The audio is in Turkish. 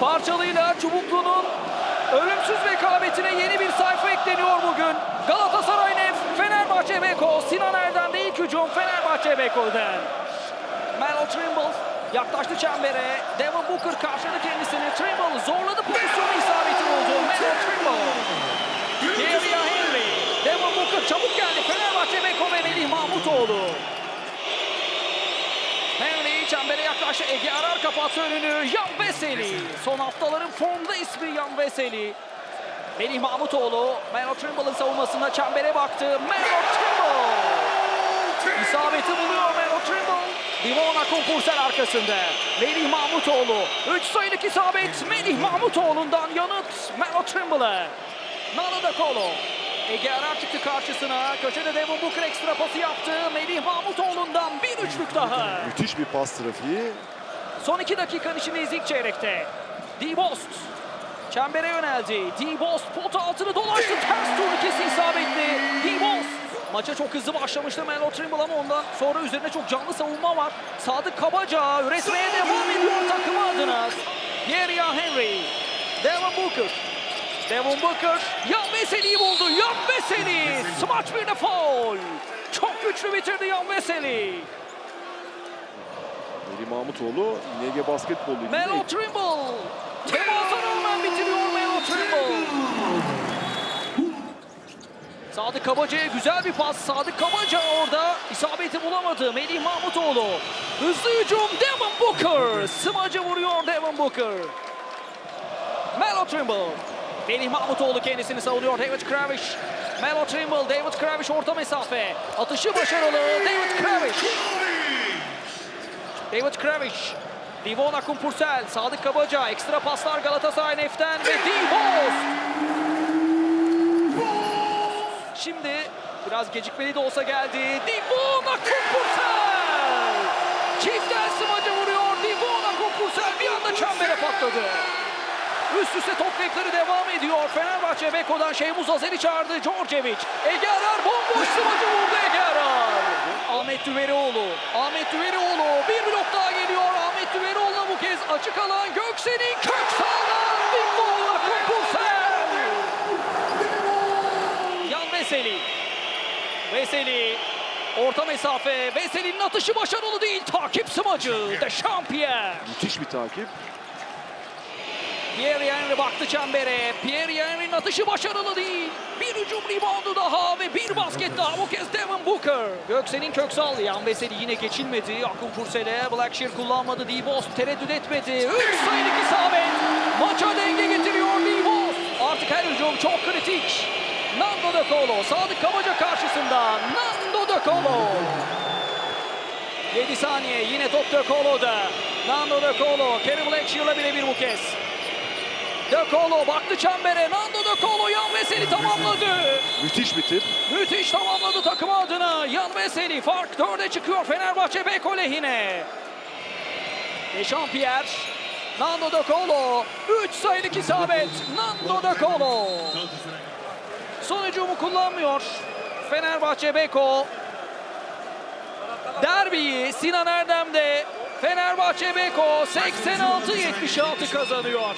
parçalıyla Çubuklu'nun ölümsüz rekabetine yeni bir sayfa ekleniyor bugün. Galatasaray Nef, Fenerbahçe Beko, Sinan Erdem'de ilk hücum Fenerbahçe Beko'dan. Melo Trimble yaklaştı çembere. Devin Booker karşıladı kendisini. Trimble zorladı pozisyonu isabeti buldu. Melo Trimble. Thierry Henry. Devin Booker çabuk geldi. Fenerbahçe Beko ve Melih Mahmutoğlu. Henry yaklaştı. Ege Arar kapattı önünü. Yan Veseli. Son haftaların formda ismi Yan Veseli. Melih Mahmutoğlu. Melo Trimble'ın savunmasında çembere baktı. Melo Trimble. İsabeti buluyor Melo Trimble. Divona Kumpursel arkasında. Melih Mahmutoğlu. 3 sayılık isabet. Melih Mahmutoğlu'ndan yanıt Melo Trimble'a. Nana da Kolo. Ege Arar çıktı karşısına. Köşede Devon Booker ekstra pası yaptı. Melih Mahmutoğlu'ndan bir üçlük daha. Müthiş bir pas trafiği. Son iki dakikanın içindeyiz ilk çeyrekte. D-Bost çembere yöneldi. D-Bost pota altını dolaştı. Ters turnikesi isabetli. D-Bost maça çok hızlı başlamıştı Melo Trimble ama ondan sonra üzerine çok canlı savunma var. Sadık Kabaca üretmeye devam ediyor takımı adına. Pierre Henry. Devon Booker. Devon Booker Yan Veseli'yi buldu. Yan Veseli. Smaç bir de foul. Çok güçlü bitirdi Yan Veseli. Melih Mahmutoğlu YG Basketbol Ligi'nde Melo Trimble. Temasa rağmen bitiriyor Melo Trimble. Sadık Kabaca'ya güzel bir pas. Sadık Kabaca orada isabeti bulamadı. Melih Mahmutoğlu. Hızlı hücum Devin Booker. Sımacı vuruyor Devin Booker. Melo Trimble. Melih Mahmutoğlu kendisini savunuyor. David Kravish. Melo Trimble, David Kravish orta mesafe. Atışı başarılı. David Kravish. David Kravish. Divona Kumpursel, Sadık Kabaca, ekstra paslar Galatasaray Nef'ten ve Divos. Şimdi biraz gecikmeli de olsa geldi. Divona Kumpursel. Çiften smacı vuruyor. Divona Kumpursel bir anda çembere patladı. Üst üste top kayıpları devam ediyor. Fenerbahçe Beko'dan Şeymuz Azer'i çağırdı. Djordjevic. Ege Arar bomboş smacı vurdu Ege Arar. Ahmet Düverioğlu. Ahmet Düverioğlu. Bir blok daha geliyor. Ahmet Düverioğlu'na bu kez açık alan Göksel'in Köksal'dan bir golla Kumpursel. Yan Veseli. Veseli. Orta mesafe. Veseli'nin atışı başarılı değil. Takip smacı. De Champier. müthiş bir takip. Pierre Henry baktı çembere. Pierre Henry'nin atışı başarılı değil. Bir hücum reboundu daha ve bir basket daha. Bu kez Devin Booker. Göksel'in Köksal. Yan Veseli yine geçilmedi. Akın Pursel'e Blackshear kullanmadı. D-Boss tereddüt etmedi. Üç sayılık isabet. Maça denge getiriyor D-Boss. Artık her hücum çok kritik. Nando De Colo. Sadık Kabaca karşısında. Nando De Colo. 7 saniye yine top De Colo'da. Nando De Colo. Kerry Blackshear'la birebir bu kez. De Colo baktı çembere. Nando De Colo yan Veseli tamamladı. Müthiş bir tip. Müthiş tamamladı takım adına. Yan Veseli fark dörde çıkıyor Fenerbahçe Beko lehine. Dechampierre. Nando De Colo. 3 sayılık isabet. Nando De Colo. Son hücumu kullanmıyor. Fenerbahçe Beko. Derbiyi Sinan Erdem'de Fenerbahçe Beko 86-76 kazanıyor.